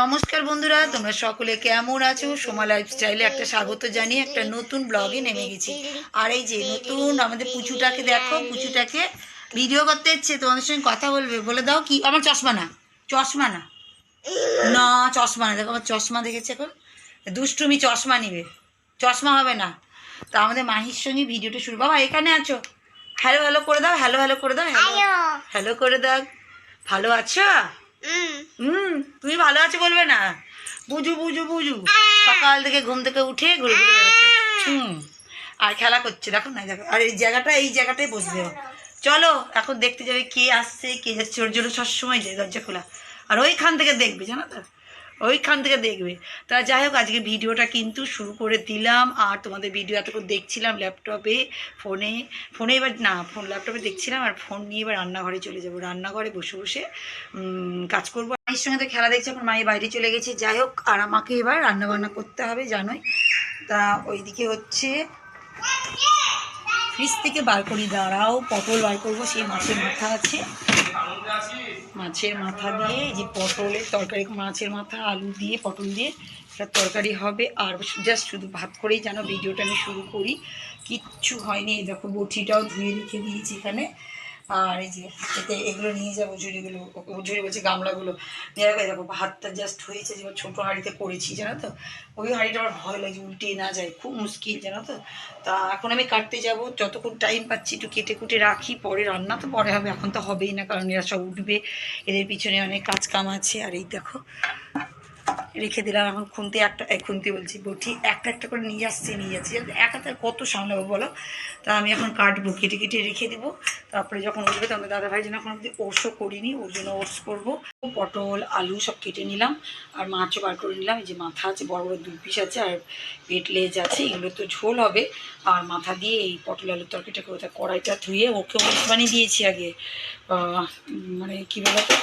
নমস্কার বন্ধুরা তোমরা সকলে কেমন আছো? সোমা লাইফস্টাইলে একটা স্বাগত জানিয়ে একটা নতুন ব্লগে নেমে গেছি। আর এই যে নতুন আমাদের পুচুটাকে দেখো পুচুটাকে ভিডিও করতে ইচ্ছে তোমাদের সঙ্গে কথা বলবে। বলে দাও কি আমার চশমা না চশমা না। না চশমা না দেখো আমার চশমা দেখেছে এখন। দুষ্টুমি চশমা নিবে চশমা হবে না। তা আমাদের মাহির সঙ্গে ভিডিওটা শুরু। বাবা এখানে আছো? হ্যালো হ্যালো করে দাও হ্যালো হ্যালো করে দাও হ্যালো হ্যালো করে দাও। ভালো আছো? হুম তুমি ভালো আছো বলবে না? বুঝু বুঝু বুঝু। সকাল থেকে ঘুম থেকে উঠে ঘুরে ঘুরে বেড়াচ্ছে। হুম আর খেলা করছে দেখো না দেখো আর এই জায়গাটা এই জায়গাটাই বসবে চলো এখন দেখতে যাবে কে আসছে কে যাচ্ছে ওর জন্য সবসময় যায় দরজা খোলা। আর ওইখান থেকে দেখবে জানো তো? ওইখান থেকে দেখবে। তা যাই হোক, আজকে ভিডিওটা কিন্তু শুরু করে দিলাম। আর তোমাদের ভিডিও এতক্ষণ দেখছিলাম ল্যাপটপে, ফোনে ফোনে এবার না, ফোন, ল্যাপটপে দেখছিলাম আর ফোন নিয়ে এবার রান্নাঘরে চলে যাব। রান্নাঘরে বসে বসে কাজ করব। মায়ের সঙ্গে তো খেলা দেখছি, এখন মায়ের বাইরে চলে গেছে। যাই হোক, আর আমাকে এবার রান্নাবান্না করতে হবে, জানোই। তা ওইদিকে হচ্ছে ফ্রিজ থেকে বার করি। দাঁড়াও, পটল বার করব, সেই মাছের মাথা আছে। মাছের মাথা দিয়ে যে পটলের তরকারি, মাছের মাথা, আলু দিয়ে, পটল দিয়ে একটা তরকারি হবে। আর জাস্ট শুধু ভাত করেই যেন ভিডিওটা আমি শুরু করি। কিচ্ছু হয়নি দেখো বটিটাও ধুয়ে রেখে দিয়েছি এখানে। আর এই যে এতে এগুলো নিয়ে যাব ঝুড়িগুলো ঝুড়ি বলছে গামলাগুলো। নিয়ে রাখো দেখো, ভাতটা জাস্ট হয়েছে যে ছোটো হাঁড়িতে করেছি জানো তো? ওই হাঁড়িটা আমার ভয় লাগে, উল্টে না যায়, খুব মুশকিল, জানো তো? তা এখন আমি কাটতে যাব, যতক্ষণ টাইম পাচ্ছি একটু কেটে কুটে রাখি, পরে রান্না তো, পরে হবে, এখন তো হবেই না, কারণ এরা সব উঠবে, এদের পিছনে অনেক কাজ কাম আছে, আর এই দেখো রেখে দিলাম, এখন খুন্তি একটা খুন্তি বলছি, বটি একটা একটা করে নিয়ে আসছি, নিয়ে যাচ্ছি। এক হাতে কত সামলাবো বলো? তা আমি এখন কাটবো, কেটে কেটে রেখে দিব। তারপরে যখন উঠবে তখন দাদা ভাই জন্য এখন অব্দি ওটসও করিনি, ওর জন্য ওটস করব। পটল, আলু সব কেটে নিলাম, আর মাছও বার করে নিলাম। এই যে মাথা আছে, বড় বড় দুই পিস আছে, আর পেট লেজ আছে, এগুলো তো ঝোল হবে। আর মাথা দিয়ে এই পটল আলুর তরকারিটা করে তার কড়াইটা ধুয়ে ওকে ওটস বানিয়ে দিয়েছি আগে। মানে কী বলতো?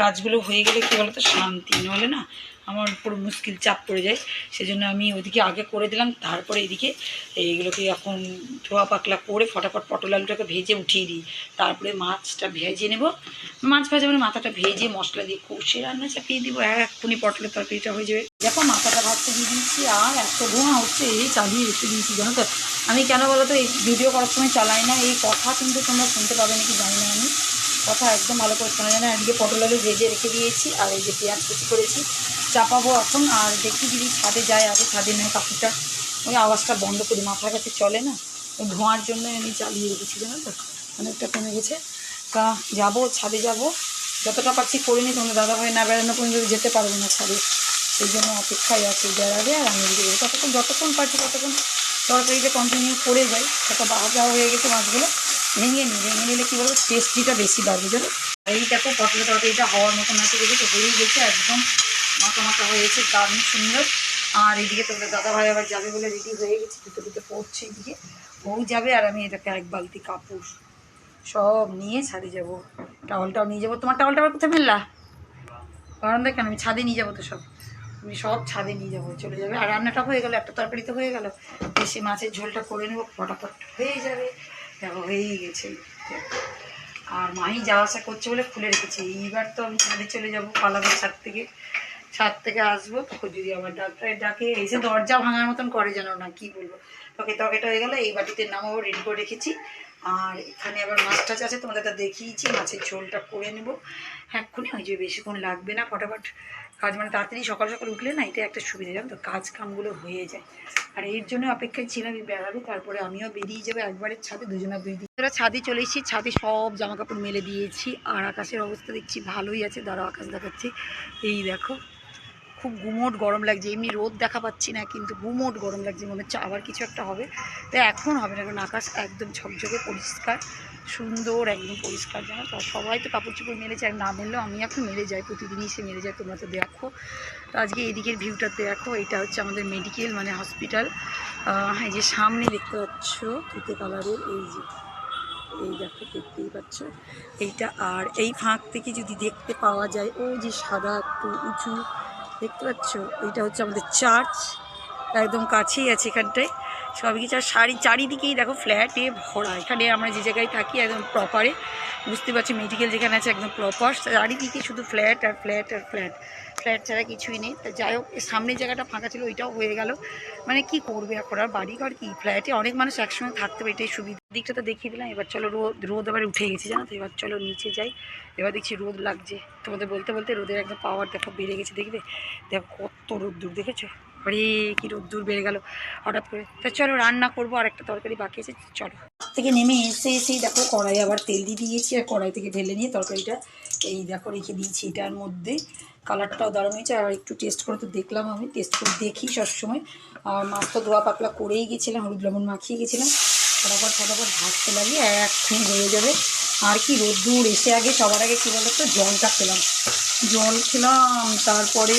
কাজগুলো হয়ে গেলে কী বলতো? শান্তি। নাহলে না আমার পুরো মুশকিল চাপ পড়ে যায়। সেজন্য আমি ওদিকে আগে করে দিলাম, তারপরে এদিকে এইগুলোকে এখন ধোয়া পাকলা করে ফটাফট পটল আলুটাকে ভেজে উঠিয়ে দিই। তারপরে মাছটা ভেজে নেব। মাছ ভাজা মানে মাথাটা ভেজে মশলা দিয়ে কষে রান্না চাপিয়ে দিব। এক্ষুনি পটলের তরকারিটা হয়ে যাবে। দেখো মাথাটা ভাজতে দিয়ে দিয়েছি আর এত ধোঁয়া হচ্ছে, এই চালিয়ে রেখে দিয়েছি, জানো তো। আমি কেন বলো তো, এই ভিডিও করার সময় চালাই না, এই কথা কিন্তু তোমরা শুনতে পাবে নাকি জানি না আমি। কথা একদম ভালো করে শোনা যায় না। এদিকে পটল আলু ভেজে রেখে দিয়েছি, আর এই যে পেঁয়াজ কুচি করেছি। চাপাবো এখন, আর দেখি যদি ছাদে যায় আগে ছাদে নয় কাকুটা ওই আওয়াজটা বন্ধ করি, মাথার কাছে চলে না। ওই ধোঁয়ার জন্য আমি চালিয়ে রেখেছি, জানো তো? অনেকটা কমে গেছে। তা যাব, ছাদে যাব। যতটা পারছি করে নিই তোমরা দাদাভাই না বেড়ানো পর্যন্ত যেতে পারবে না ছাদে। সেই জন্য অপেক্ষায় আছি, বেড়াবে আর আমি যাব। ততক্ষণ, যতক্ষণ পারছি ততক্ষণ তরকারিটা কন্টিনিউ করে যাই। একটা বাজা হয়ে গেছে মাছগুলো। ভেঙে নিই, ভেঙে নিলে কী বলব টেস্টিটা বেশি বাড়বে, জানো? এই দেখো পটলের তরকারিটা হওয়ার মতন আছে দেখেছ? হয়েই গেছে, একদম মাখা মাখা হয়েছে দারুণ সুন্দর। আর এদিকে তোমাদের দাদা ভাই আবার যাবে বলে রেডি হয়ে গেছে, দুটো দুটো পড়ছে এদিকে। বউ যাবে আর আমি এটাকে এক বালতি কাপড় সব নিয়ে ছাদে যাব। টাওয়ালটাও নিয়ে যাব। তোমার টাওয়ালটা আবার কোথায় ফেললা? কারণ দেখেন আমি ছাদে নিয়ে যাব তো সব। আমি সব ছাদে নিয়ে যাব, চলে যাবে। আর রান্নাটা হয়ে গেলো, একটা তরকারি তো হয়ে গেলো। বেশি মাছের ঝোলটা করে নেব, ফটাফট হয়ে যাবে। দেখো হয়েই গেছে। আর মাহি যাওয়া আসা করছে বলে খুলে রেখেছি। এইবার তো আমি ছাদে চলে যাব, পালাবো ছাদ থেকে। ছাদ থেকে আসব, তখন যদি আমার ডাক্তারের ডাকে এসে দরজা ভাঙার মতন করে যেন না, কি বলব? তোকে তকেটা হয়ে গেলো, এই বাটিতে নামাবো রেডি করে রেখেছি। আর এখানে আবার মাছ টাছ আছে, তোমাদের তা দেখিয়েছি, মাছের ঝোলটা করে নেব। এক্ষুনি, ওই যে বেশিক্ষণ লাগবে না, ফটাফট। কাজ মানে তাড়াতাড়ি সকাল সকাল উঠলে না এটা একটা সুবিধা, জানো তো? কাজ কামগুলো হয়ে যায়। আর এর জন্য অপেক্ষায় ছিলাম এই বেড়াবে তারপরে আমিও বেরিয়ে যাব একবারের ছাদে, দুজনা বেরিয়ে দিন। তোরা ছাদে চলে এসেছি, ছাদে সব জামা কাপড় মেলে দিয়েছি, আর আকাশের অবস্থা দেখছি ভালোই আছে। দাঁড়া আকাশ দেখাচ্ছি। এই দেখো খুব গুমোট গরম লাগছে, এমনি রোদ দেখা পাচ্ছি না, কিন্তু গুমোট গরম লাগছে, মনে হচ্ছে আবার কিছু একটা হবে। তো এখন হবে না, কারণ আকাশ একদম ঝকঝকে পরিষ্কার, সুন্দর, একদম পরিষ্কার, জানো তো? সবাই তো কাপড় চোপড় মেলেছে আর না মেললেও আমি এখন মেলে যাই, প্রতিদিনই সে মেলে যায়, তোমরা তো দেখো। তো আজকে এদিকের ভিউটা দেখো, এটা হচ্ছে আমাদের মেডিকেল মানে হসপিটাল এই যে সামনে দেখতে পাচ্ছ তুতে কালারের, এই যে, এই দেখো, দেখতেই পাচ্ছ? এইটা আর এই ফাঁক থেকে যদি দেখতে পাওয়া যায় ও যে সাদা একটু উঁচু দেখতে পাচ্ছ? এটা হচ্ছে আমাদের চার্চ একদম কাছেই আছে এখানটায়। সবই কিছু আর শাড়ি চারিদিকেই দেখো ফ্ল্যাটে ভরা। এখানে আমরা যে জায়গায় থাকি একদম প্রপারে বুঝতে পারছি মেডিকেল যেখানে আছে একদম প্রপার চারিদিকে শুধু ফ্ল্যাট আর ফ্ল্যাট আর ফ্ল্যাট ফ্ল্যাট ছাড়া কিছুই নেই। তা যাই হোক সামনের জায়গাটা ফাঁকা ছিল, ওইটাও হয়ে গেল। মানে কি করবে এখন আর? বাড়ি ঘর কি ফ্ল্যাটে অনেক মানুষ একসঙ্গে থাকতে পারে, এটাই সুবিধা। দিকটা তো দেখিয়ে দিলাম, এবার চলো রোদ রোদ আবার উঠে গেছে, জানো তো? এবার চলো নিচে যাই। এবার দেখছি রোদ লাগছে। তোমাদের বলতে বলতে রোদের একদম পাওয়ার দেখো বেড়ে গেছে, দেখবে? দেখো কত রোদ্দুর, দেখেছ? আরে কি রোদ্দুর বেড়ে গেল হঠাৎ করে। তা চলো, রান্না করব আর একটা তরকারি বাকি আছে, চলো। থেকে নেমে এসে এসেই দেখো কড়াই আবার তেল দিয়ে দিয়েছি, আর কড়াই থেকে ঢেলে নিয়ে তরকারিটা এই দেখো রেখে দিয়েছি এটার মধ্যে। কালারটাও দারুণ হয়েছে, আর একটু টেস্ট করে তো দেখলাম আমি টেস্ট করে দেখি সবসময়। আর মাছ তো ধোয়া পাতলা করেই গেছিলাম, হলুদ লবণ মাখিয়ে গেছিলাম। ফটাফট ফটাফট ভাজতে লাগিয়ে এক্ষুনি হয়ে যাবে। আর কি রোদ্দুর এসে আগে সবার আগে কী বলতো, জলটা খেলাম। জল খেলাম, তারপরে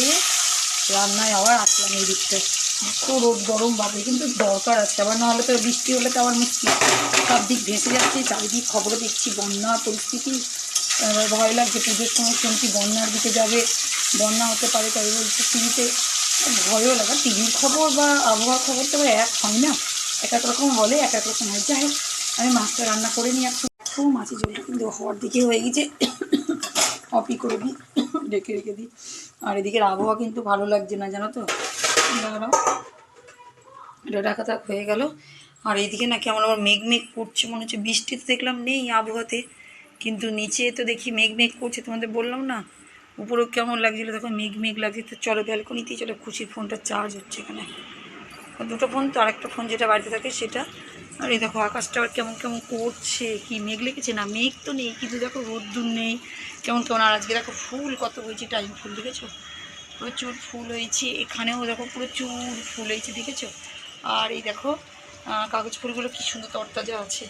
রান্নায় আবার আসলাম এই দিকটায় এত রোদ গরম বাপরে, কিন্তু দরকার আছে। আবার নাহলে তো বৃষ্টি হলে তো আবার মুশকিল। সব দিক ভেসে যাচ্ছে, চারিদিক খবরে দেখছি বন্যা, পরিস্থিতি ভয় লাগছে। পুজোর সময় শুনছি বন্যার দিকে যাবে, বন্যা হতে পারে তাই বলছে টিভিতে। ভয়ও লাগে। টিভির খবর বা আবহাওয়ার খবর তো এক হয় না। এক এক রকম বলে, এক এক রকম হয়। যাই আমি মাছটা রান্না করে নিই একটু একটু মাছের ঝোলটা কিন্তু হওয়ার দিকে হয়ে গেছে। অপি করে দিই রেখে রেখে দিই। আর এদিকের আবহাওয়া কিন্তু ভালো লাগছে না, জানো তো? দাঁড়াও। এটা ঢাকা থাক হয়ে গেল। আর এইদিকে না কেমন আবার মেঘ মেঘ করছে, মনে হচ্ছে বৃষ্টি তো দেখলাম নেই আবহাওয়াতে। কিন্তু নিচে তো দেখি মেঘ মেঘ করছে, তোমাদের বললাম না? উপরেও কেমন লাগছিল, দেখো মেঘ মেঘ লাগছে। তো চলো ব্যালকনিতেই চলো, খুশির ফোনটা চার্জ হচ্ছে এখানে। দুটো ফোন তো, আরেকটা ফোন যেটা বাড়িতে থাকে সেটা। আর এই দেখো আকাশটা আবার কেমন কেমন করছে, কি মেঘ লেগেছে না মেঘ তো নেই, কিন্তু দেখো রোদ্দুর নেই, কেমন কেমন। আর আজকে দেখো ফুল কত হয়েছে, টাইম ফুল, দেখেছ? প্রচুর ফুল হয়েছে, এখানেও দেখো প্রচুর ফুল হয়েছে, দেখেছ? আর এই দেখো কাগজ ফুলগুলো কি সুন্দর তরতাজা আছে,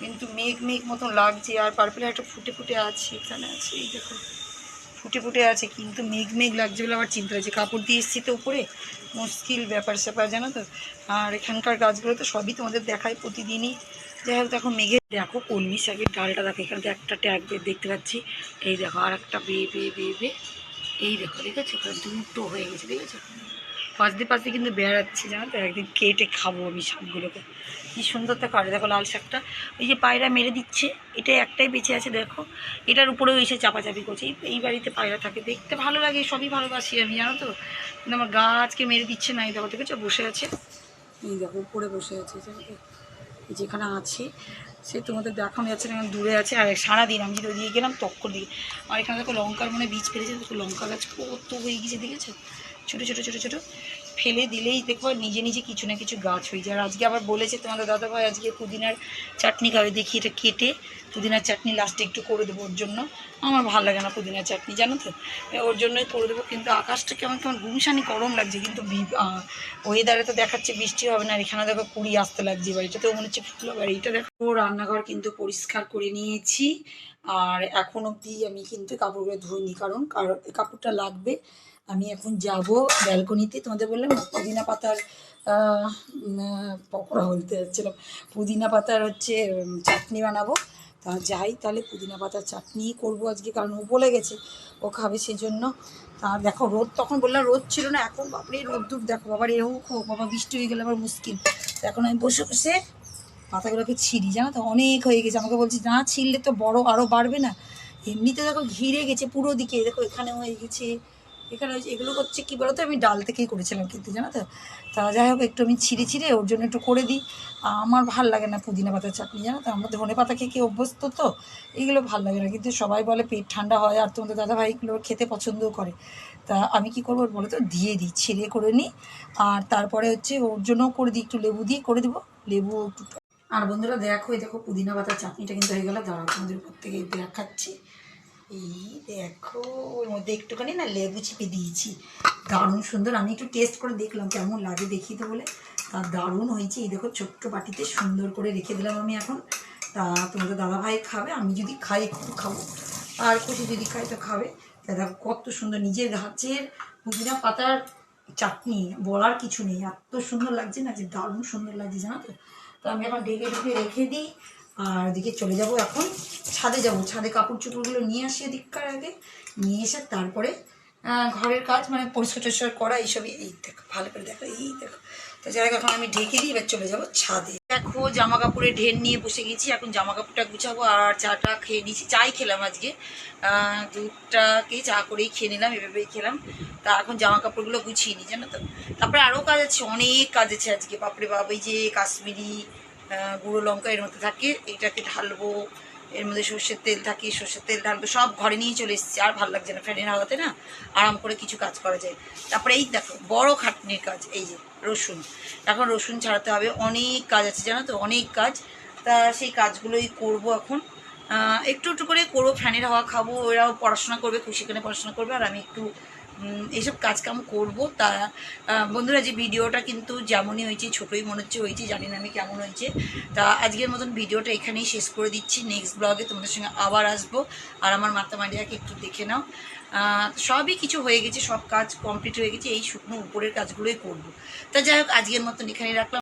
কিন্তু মেঘ মেঘ মতন লাগছে, আর পার্পেল একটা ফুটে ফুটে আছে, এখানে আছে, এই দেখো। ফুটে ফুটে আছে, কিন্তু মেঘ মেঘ লাগছে বলে আবার চিন্তা হয়েছে। কাপড় দিয়ে এসছি তো উপরে, মুশকিল ব্যাপার স্যাপার, জানো তো? আর এখানকার গাছগুলো তো সবই তোমাদের দেখায় প্রতিদিনই। যাই হোক, দেখো মেঘে, দেখো কলমি শাকের ডালটা, দেখো এখানে একটা ট্যাগ দেখতে পাচ্ছি। এই দেখো আর একটা বেয়ে বেয়ে বেয়ে বেয়ে এই দেখো, দেখেছ? ওখানে দুটো হয়ে গেছে, দেখেছ? পাশ দিয়ে পাশ কিন্তু বেড়াচ্ছে, জানো তো? একদিন কেটে খাব আমি শাকগুলোকে। কি সুন্দর তো করে দেখো লাল শাকটা। ওই যে পায়রা মেরে দিচ্ছে এটা একটাই বেঁচে আছে, দেখো। এটার উপরেও এসে চাপাচাপি করছে। এই- বাড়িতে পায়রা থাকে, দেখতে ভালো লাগে, সবই ভালোবাসি আমি, জানো তো? কিন্তু আমার গাছকে মেরে দিচ্ছে না, এই দেখো, দেখেছ? বসে আছে। এই দেখো, উপরে বসে আছে যেখানে আছে, সে তোমাদের দেখানো যাচ্ছে না, দূরে আছে। আর সারাদিন আমি যদি ওদিকে গেলাম তক্কর দিকে আর এখানে দেখো লঙ্কার মানে বীজ ফেলেছে, দেখো লঙ্কা গাছ কত হয়ে গেছে, দেখেছ? ছোটো ছোটো ছোটো ছোটো ফেলে দিলেই দেখো নিজে নিজে কিছু না কিছু গাছ হয়ে যায়। আর আজকে আবার বলেছে তোমাদের দাদাভাই, আজকে পুদিনার চাটনি খাবে, দেখি এটা কেটে পুদিনার চাটনি লাস্টে একটু করে দেবো ওর জন্য। আমার ভালো লাগে না পুদিনার চাটনি, জানো তো? ওর জন্যই করে দেবো, কিন্তু আকাশটা কেমন কেমন গুমসানি গরম লাগছে, কিন্তু ওয়েদারে তো দেখাচ্ছে বৃষ্টি হবে না, আর এখানে দেখো কুড়ি আসতে লাগছে বাড়িটাতেও মনে হচ্ছে ফুলো বাড়ি এটা দেখো রান্নাঘর কিন্তু পরিষ্কার করে নিয়েছি, আর এখন অবধি আমি কিন্তু কাপড়গুলো ধুইনি, কারণ কারণ কাপড়টা লাগবে। আমি এখন যাব ব্যালকনিতে। তোমাদের বললাম পুদিনা পাতার পকোড়া বলতে যাচ্ছিলাম পুদিনা পাতার হচ্ছে চাটনি বানাবো। তা যাই তাহলে পুদিনা পাতার চাটনি করব আজকে, কারণ ও বলে গেছে ও খাবে সেই জন্য তা দেখো, রোদ তখন বললাম রোদ ছিল না, এখন বাপরে রোদ্দুর দেখো বাবার এ হোক বাবা বৃষ্টি হয়ে গেলে আবার মুশকিল। এখন আমি বসে বসে পাতাগুলোকে ছিঁড়ি, জানো তো, অনেক হয়ে গেছে। আমাকে বলছি, না ছিঁড়লে তো বড় আরও বাড়বে না। এমনিতে দেখো ঘিরে গেছে পুরো দিকে, দেখো এখানে হয়ে গেছে। এখানে এগুলো হচ্ছে কী বলতো? আমি ডাল থেকেই করেছিলাম কিন্তু, জানো তো? তা যাই হোক, একটু আমি ছিঁড়ে ছিঁড়ে ওর জন্য একটু করে দিই। আমার ভালো লাগে না পুদিনা পাতার চাটনি, জানো তো? আমরা ধনে পাতা খেয়ে অভ্যস্ত তো? এইগুলো ভালো লাগে না। কিন্তু সবাই বলে পেট ঠান্ডা হয়, আর তোমাদের দাদাভাই এগুলো খেতে পছন্দও করে। তা আমি কি করব বলো তো? দিয়ে দিই, ছিঁড়ে করে নিই। আর তারপরে হচ্ছে ওর জন্যও করে দিই, একটু লেবু দিয়ে করে দেবো। লেবু একটু আর বন্ধুরা, দেখো, এই দেখো পুদিনা পাতার চাটনিটা কিন্তু হয়ে গেল। দাঁড়াও, তোমাদের থেকে দেখাচ্ছি। এই দেখো, ওর মধ্যে একটুখানি না লেবু চিপে দিয়েছি। দারুণ সুন্দর। আমি একটু টেস্ট করে দেখলাম, কেমন লাগে দেখি তো বলে। তা দারুণ হয়েছে। এই দেখো, ছোট্ট বাটিতে সুন্দর করে রেখে দিলাম আমি এখন। তা তোমাদের দাদাভাই খাবে, আমি যদি খাই একটু খাব। আর খুশি যদি খাই তো খাবে। তা দেখো, কত সুন্দর নিজের গাছের পুদিনা পাতার চাটনি, বলার কিছু নেই। এত সুন্দর লাগছে না যে, দারুণ সুন্দর লাগছে, জানো তো? তো আমি এখন ডেকে ডেকে রেখে দিই। আর এদিকে চলে যাব এখন ছাদে যাব। ছাদে কাপড় চোপড়গুলো নিয়ে আসি এদিককার আগে। নিয়ে এসে তারপরে ঘরের কাজ মানে পরিষ্কার টরিষ্কার করা এইসব এই দেখো ভালো করে দেখো এই দেখো। তো হোক, এখন আমি ঢেকে দিই এবার চলে যাব ছাদে। দেখো জামা কাপড়ে ঢের নিয়ে বসে গেছি। এখন জামা কাপড়টা গুছাবো আর চাটা খেয়ে নিয়েছি। চাই খেলাম আজকে। দুধটাকে চা করেই খেয়ে নিলাম এভাবেই খেলাম। তা এখন জামা কাপড়গুলো গুছিয়ে নিই জানো তো। তারপরে আরও কাজ আছে অনেক কাজ আছে আজকে। বাপরে বাপ এই যে কাশ্মীরি গুঁড়ো লঙ্কা এর মধ্যে থাকে, এটাকে ঢালবো, এর মধ্যে সর্ষের তেল থাকে, সর্ষের তেল ঢালবো, সব ঘরে নিয়ে চলে এসেছি, আর ভালো লাগছে না, ফ্যানের হাওয়াতে না আরাম করে কিছু কাজ করা যায়। তারপরে এই দেখো, বড় খাটনির কাজ, এই যে রসুন। এখন রসুন ছাড়াতে হবে, অনেক কাজ আছে, জানো তো, অনেক কাজ। তা সেই কাজগুলোই করব এখন। একটু একটু করে করব, ফ্যানের হাওয়া খাব, ওরাও পড়াশোনা করবে খুশি করে পড়াশোনা করবে, আর আমি একটু এইসব কাজকাম করব। তা বন্ধুরা, যে ভিডিওটা কিন্তু যেমনই হয়েছে, ছোটোই মনে হচ্ছে হয়েছে, জানি না আমি কেমন হয়েছে। তা, আজকের মতন ভিডিওটা এখানেই শেষ করে দিচ্ছি। নেক্সট ব্লগে তোমাদের সঙ্গে আবার আসব। আর আমার মাতা মারিয়াকে একটু দেখে নাও। সবই কিছু হয়ে গেছে, সব কাজ কমপ্লিট হয়ে গেছে, এই শুকনো উপরের কাজগুলোই করব। তা, যাই হোক, আজকের মতন এখানেই রাখলাম।